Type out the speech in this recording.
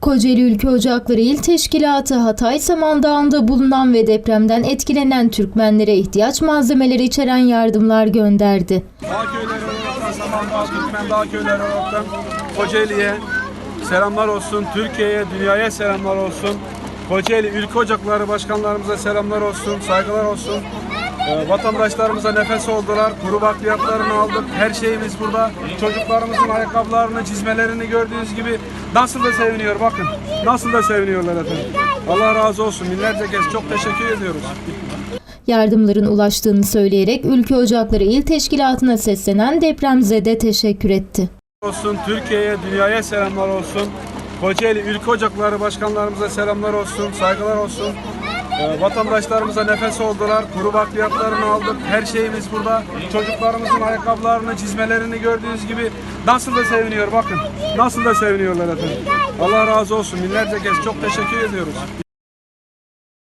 Kocaeli Ülke Ocakları İl Teşkilatı Hatay Samandağı'nda bulunan ve depremden etkilenen Türkmenlere ihtiyaç malzemeleri içeren yardımlar gönderdi. Dağ köyleri olaraktan, Samandağ, Türkmen dağ köyleri olaraktan Kocaeli'ye selamlar olsun. Türkiye'ye, dünyaya selamlar olsun. Kocaeli Ülke Ocakları başkanlarımıza selamlar olsun, saygılar olsun. Ee, vatandaşlarımıza nefes oldular. Kuru bakliyatlarını aldık. Her şeyimiz burada. Çocuklarımızın ayakkabılarını, çizmelerini gördüğünüz gibi nasıl da seviniyor bakın. Nasıl da seviniyorlar efendim. Allah razı olsun. Binlerce kez çok teşekkür ediyoruz. Yardımların ulaştığını söyleyerek Ülke Ocakları İl Teşkilatı'na seslenen depremzede teşekkür etti. olsun. Türkiye'ye, dünyaya selamlar olsun. Kocaeli Ülke Ocakları başkanlarımıza selamlar olsun, saygılar olsun. Ee, vatandaşlarımıza nefes oldular. Kuru bakliyatlarını aldık. Her şeyimiz burada. Çocuklarımızın ayakkabılarını, çizmelerini gördüğünüz gibi nasıl da seviniyor bakın. Nasıl da seviniyorlar efendim. Allah razı olsun. Binlerce kez çok teşekkür ediyoruz.